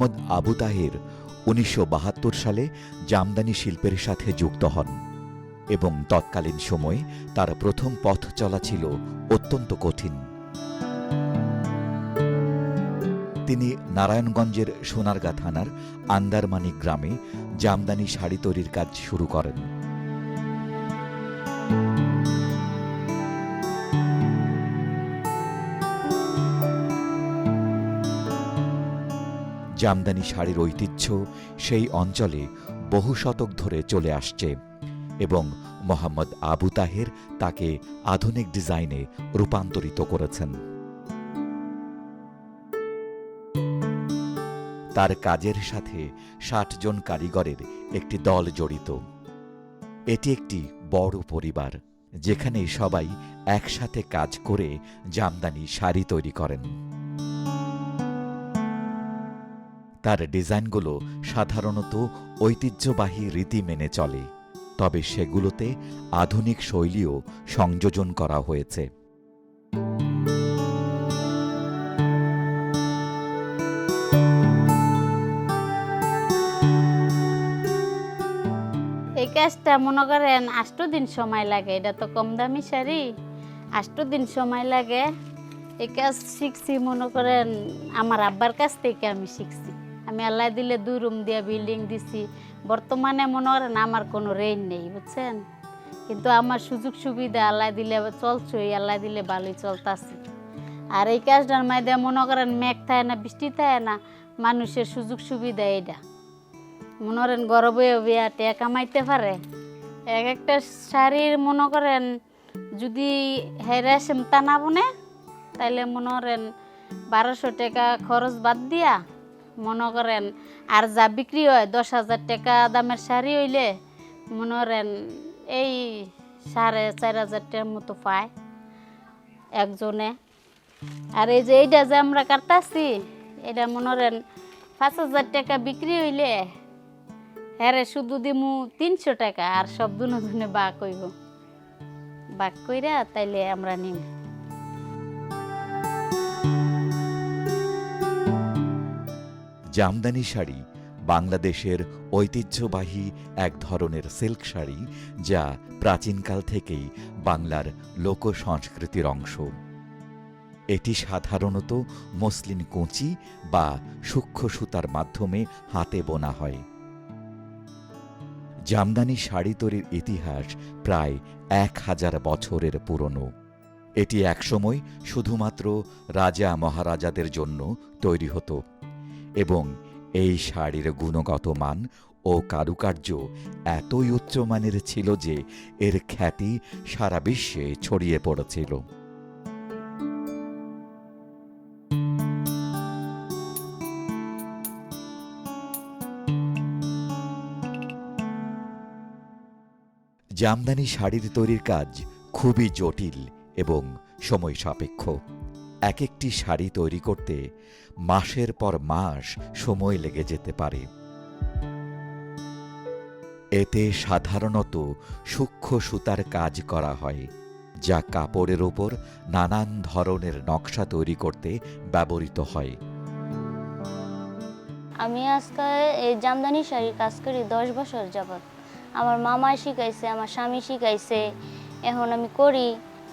মোহাম্মদ আবু তাহের উনিশশো সালে জামদানি শিল্পের সাথে যুক্ত হন এবং তৎকালীন সময়ে তার প্রথম পথ চলা ছিল অত্যন্ত কঠিন। তিনি নারায়ণগঞ্জের সোনারগা থানার আন্দারমানি গ্রামে জামদানি শাড়ি তৈরির কাজ শুরু করেন। জামদানি শাড়ির ঐতিহ্য সেই অঞ্চলে বহু শতক ধরে চলে আসছে এবং মোহাম্মদ আবু তাহের তাকে আধুনিক ডিজাইনে রূপান্তরিত করেছেন। তার কাজের সাথে ষাট জন কারিগরের একটি দল জড়িত। এটি একটি বড় পরিবার, যেখানে সবাই একসাথে কাজ করে জামদানি শাড়ি তৈরি করেন। তার ডিজাইনগুলো সাধারণত ঐতিহ্যবাহী রীতি মেনে চলে, তবে সেগুলোতে আধুনিক শৈলীও সংযোজন করা হয়েছে। এই কাজটা মনে করেন আষ্ট দিন সময় লাগে, এটা তো কম দামি শাড়ি। আষ্ট দিন সময় লাগে, এই কাজ শিখছি মনে করেন, আমার আব্বার কাছ থেকে আমি শিখছি। আমি আল্লাহ দিলে দুই রুম দিয়ে বিল্ডিং দিছি। বর্তমানে মনে করেন আমার কোনো রেঞ্জ নেই, বুঝছেন? কিন্তু আমার সুযোগ সুবিধা আল্লাহ দিলে চলছই আল্লাহ দিলে ভালোই চলতাছি। আর এই কাজটার মাধ্যমে মনে করেন মেঘ থাকে না, বৃষ্টি থাকে না, মানুষের সুযোগ সুবিধা এইটা মনে করেন গর্বে কামাইতে পারে। এক একটা শাড়ির মনে করেন যদি হেরে সেমতা না বনে, তাইলে মনে করেন বারোশো টাকা খরচ বাদ দিয়া মনে করেন, আর যা বিক্রি হয়, দশ হাজার টাকা দামের শাড়ি হইলে মনে করেন এই সাড়ে চার হাজার টাকার মতো পায় একজনে। আর এই যে এইটা যে আমরা কাটতাছি, এটা মনে করেন পাঁচ হাজার টাকা বিক্রি হইলে হ্যাঁ রে, শুধু দিমু তিনশো টাকা, আর সব দুজনে বাক কইব বাক কইরা তাইলে আমরা নিম। জামদানি শাড়ি, বাংলাদেশের ঐতিহ্যবাহী এক ধরনের সিল্ক শাড়ি যা প্রাচীনকাল থেকেই বাংলার লোক সংস্কৃতির অংশ। এটি সাধারণত মসলিন কুঁচি বা সূক্ষ্ম সুতার মাধ্যমে হাতে বোনা হয়। জামদানি শাড়ি তৈরির ইতিহাস প্রায় এক হাজার বছরের পুরনো। এটি একসময় শুধুমাত্র রাজা মহারাজাদের জন্য তৈরি হতো। এবং এই শাড়ির গুণগত মান ও কারুকার্য এতই উচ্চমানের ছিল যে এর খ্যাতি সারা বিশ্বে ছড়িয়ে পড়েছিল। জামদানি শাড়ির তৈরির কাজ খুবই জটিল এবং সময় সাপেক্ষ। এক একটি শাড়ি তৈরি করতে মাসের পর মাস সময় লেগে যেতে পারে। এতে সাধারণত সূক্ষ্ম সুতার কাজ করা হয়, যা কাপড়ের ওপর নানান ধরনের নকশা তৈরি করতে ব্যবহৃত হয়। আমি আজকে এই জামদানি শাড়ির কাজ করি দশ বছর যাবৎ। আমার মামাই শিখাইছে, আমার স্বামী শিখাইছে, এখন আমি করি।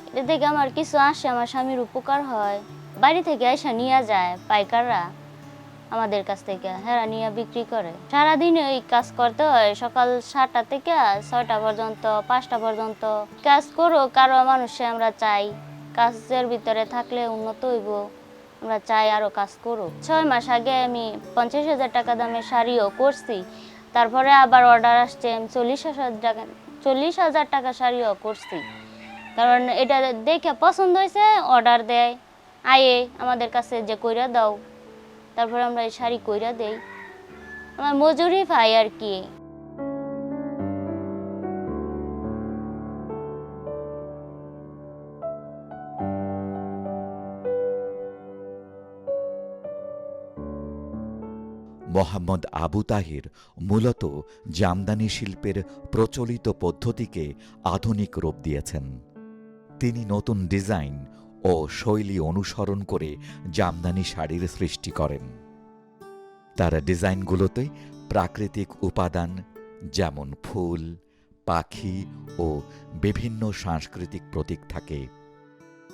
এটা থেকে আমার কিছু আসে, আমার স্বামীর উপকার হয়। বাড়ি থেকে এসে নিয়ে যায় পাইকাররা আমাদের কাছ থেকে, হেরা নিয়ে বিক্রি করে। সারাদিনে ওই কাজ করতে হয়, সকাল সাতটা থেকে ছয়টা পর্যন্ত, পাঁচটা পর্যন্ত। কাজ করো, কারও মানুষে আমরা চাই। কাজের ভিতরে থাকলে উন্নত হইব, আমরা চাই আরও কাজ করুক। ছয় মাস আগে আমি পঞ্চাশ হাজার টাকা দামের শাড়িও করছি, তারপরে আবার অর্ডার আসছে, আমি চল্লিশ হাজার টাকা, চল্লিশ হাজার টাকা শাড়িও করছি। কারণ এটা দেখে পছন্দ হয়েছে অর্ডার দেয়। আয়ে আমাদের কাছে যে কইরা দাও। তারপরে আমরা এই শাড়ি কইরা দেই। আমার মজুরি পাই আর কি। মোহাম্মদ আবু তাহির মূলত জামদানি শিল্পের প্রচলিত পদ্ধতিকে আধুনিক রূপ দিয়েছেন। তিনি নতুন ডিজাইন ও শৈলী অনুসরণ করে জামদানি শাড়ির সৃষ্টি করেন। তার ডিজাইনগুলোতে প্রাকৃতিক উপাদান, যেমন ফুল, পাখি ও বিভিন্ন সাংস্কৃতিক প্রতীক থাকে,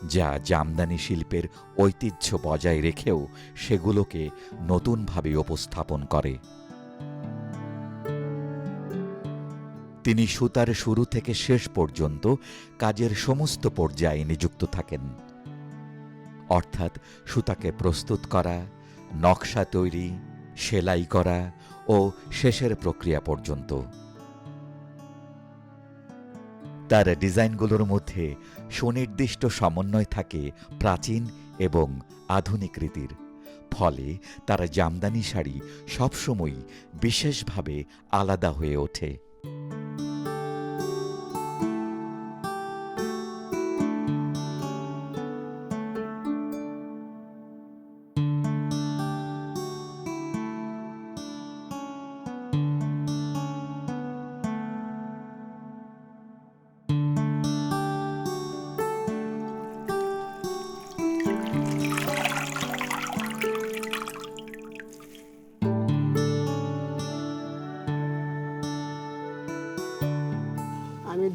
যা জামদানি শিল্পের ঐতিহ্য বজায় রেখেও সেগুলোকে নতুনভাবে উপস্থাপন করে। তিনি সুতার শুরু থেকে শেষ পর্যন্ত কাজের সমস্ত পর্যায়ে নিযুক্ত থাকেন। অর্থাৎ সুতাকে প্রস্তুত করা, নকশা তৈরি, সেলাই করা ও শেষের প্রক্রিয়া পর্যন্ত। তার ডিজাইনগুলোর মধ্যে সুনির্দিষ্ট সমন্বয় থাকে প্রাচীন এবং আধুনিক রীতির। ফলে তার জামদানি শাড়ি সবসময়ই বিশেষভাবে আলাদা হয়ে ওঠে।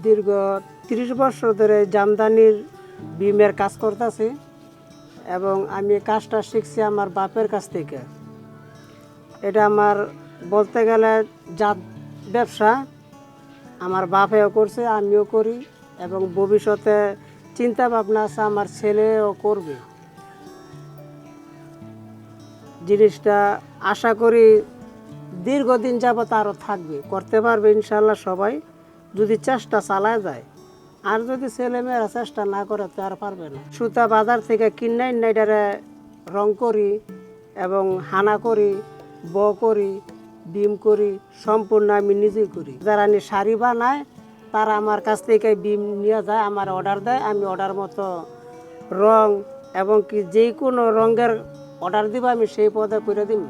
দীর্ঘ তিরিশ বছর ধরে জামদানির বিমের কাজ করতেছি এবং আমি কাজটা শিখছি আমার বাপের কাছ থেকে। এটা আমার বলতে গেলে জাত ব্যবসা। আমার বাপেও করছে, আমিও করি এবং ভবিষ্যতে চিন্তা ভাবনা আছে আমার ছেলেও করবে। জিনিসটা আশা করি দীর্ঘদিন যাবত আরও থাকবে, করতে পারবে ইনশাল্লাহ সবাই। যদি চেষ্টা চালায় যায়। আর যদি ছেলেমেয়েরা চেষ্টা না করে, তো আর পারবে না। সুতা বাজার থেকে কিনাই নাইটারে রং করি এবং হানা করি, ব করি বিম করি, সম্পূর্ণ আমি নিজেই করি। যারা আমি শাড়ি বানায়, তারা আমার কাছ থেকে বিম নিয়ে যায়, আমার অর্ডার দেয়, আমি অর্ডার মতো রং এবং কি যে কোনো রঙের অর্ডার দিব, আমি সেই পদে করে দিব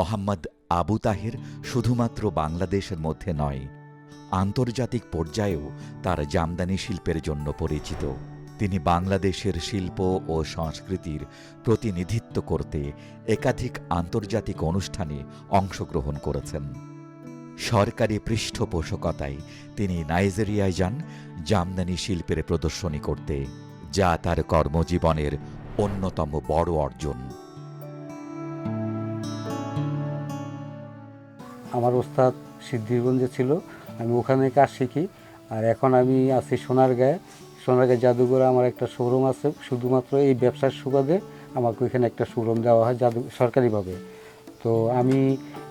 মোহাম্মদ আবু তাহের শুধুমাত্র বাংলাদেশের মধ্যে নয়, আন্তর্জাতিক পর্যায়েও তার জামদানি শিল্পের জন্য পরিচিত। তিনি বাংলাদেশের শিল্প ও সংস্কৃতির প্রতিনিধিত্ব করতে একাধিক আন্তর্জাতিক অনুষ্ঠানে অংশগ্রহণ করেছেন। সরকারি পৃষ্ঠপোষকতায় তিনি নাইজেরিয়ায় যান জামদানি শিল্পের প্রদর্শনী করতে, যা তার কর্মজীবনের অন্যতম বড় অর্জন। আমার ওস্তাদ সিদ্ধিরগঞ্জে ছিল, আমি ওখানে কাজ শিখি। আর এখন আমি আছি সোনারগাঁয়ে। সোনারগাঁয়ে জাদুঘরে আমার একটা শোরুম আছে, শুধুমাত্র এই ব্যবসার সুবাদে আমাকে ওইখানে একটা শোরুম দেওয়া হয় জাদু, সরকারিভাবে। তো আমি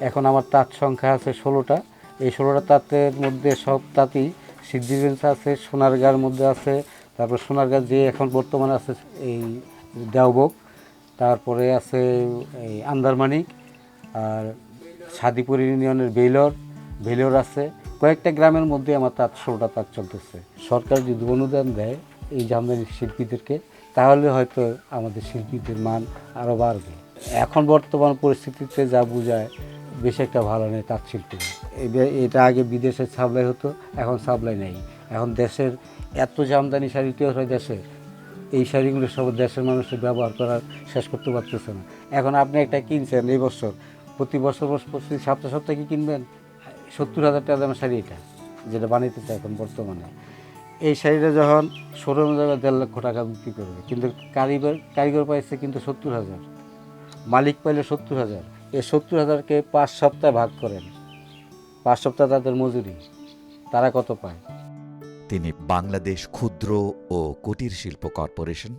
এখন আমার তাঁত সংখ্যা আছে ষোলোটা। এই ষোলোটা তাঁতের মধ্যে সব তাঁতই সিদ্ধিগঞ্জ আছে সোনারগাঁর মধ্যে আছে, তারপর সোনারগাঁ যে এখন বর্তমানে আছে এই দেওবক, তারপরে আছে এই আন্দারমানিক, আর সাদিপুর ইউনিয়নের বেলর বেলর আছে। কয়েকটা গ্রামের মধ্যে আমার তাঁত ষোলোটা তাঁত চলতেছে। সরকার যদি অনুদান দেয় এই জামদানি শিল্পীদেরকে, তাহলে হয়তো আমাদের শিল্পীদের মান আরও বাড়বে। এখন বর্তমান পরিস্থিতিতে যা বোঝায়, বেশি একটা ভালো নেই তাঁত শিল্পী। এটা আগে বিদেশে সাপ্লাই হতো, এখন সাপ্লাই নেই। এখন দেশের এত জামদানি শাড়ি তৈরি হয় দেশে। এই শাড়িগুলো সব দেশের মানুষের ব্যবহার করার শেষ করতে পারতেছে না। এখন আপনি একটা কিনছেন এই বছর প্রতি বছর প্রতি সপ্তাহে সপ্তাহে কি কিনবেন? সত্তর হাজার টাকা দামের শাড়ি এটা, যেটা বানাইতেছে এখন বর্তমানে। এই শাড়িটা যখন শোরুমে যাবে, দেড় লক্ষ টাকা বিক্রি করবে। কিন্তু কারিগর কারিগর পাইছে কিন্তু সত্তর হাজার। মালিক পাইলে সত্তর হাজার। এই সত্তর হাজারকে পাঁচ সপ্তাহে ভাগ করেন। পাঁচ সপ্তাহ তাদের মজুরি। তারা কত পায়? তিনি বাংলাদেশ ক্ষুদ্র ও কুটির শিল্প কর্পোরেশন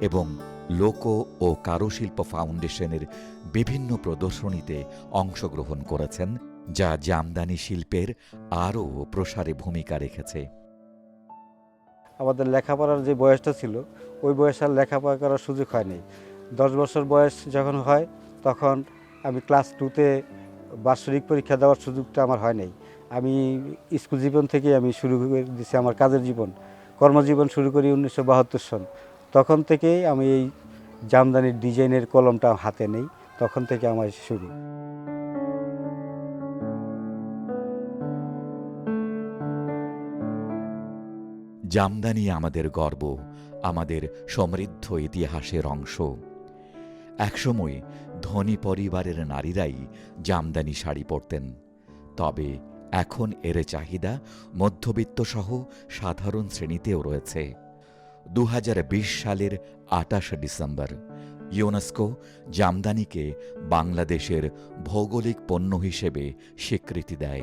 এবং লোক ও কারুশিল্প ফাউন্ডেশনের বিভিন্ন প্রদর্শনীতে অংশগ্রহণ করেছেন, যা জামদানি শিল্পের আরও প্রসারে ভূমিকা রেখেছে। আমাদের লেখাপড়ার যে বয়সটা ছিল, ওই বয়স আর লেখাপড়া করার সুযোগ হয়নি। দশ বছর বয়স যখন হয়, তখন আমি ক্লাস টুতে বাৎসরিক পরীক্ষা দেওয়ার সুযোগটা আমার হয় নাই আমি স্কুল জীবন থেকে আমি শুরু করে দিয়েছি আমার কাজের জীবন। কর্মজীবন শুরু করি উনিশশো বাহাত্তর সন। তখন থেকেই আমি এই জামদানির ডিজাইনের কলমটা হাতে নেই, তখন থেকে আমার শুরু। জামদানি আমাদের গর্ব, আমাদের সমৃদ্ধ ইতিহাসের অংশ। একসময় ধনী পরিবারের নারীরাই জামদানি শাড়ি পরতেন। তবে এখন এর চাহিদা মধ্যবিত্ত সহ সাধারণ শ্রেণীতেও রয়েছে। দু হাজার বিশ সালের আটাশ ডিসেম্বর। ইউনেস্কো জামদানিকে বাংলাদেশের ভৌগোলিক পণ্য হিসেবে স্বীকৃতি দেয়।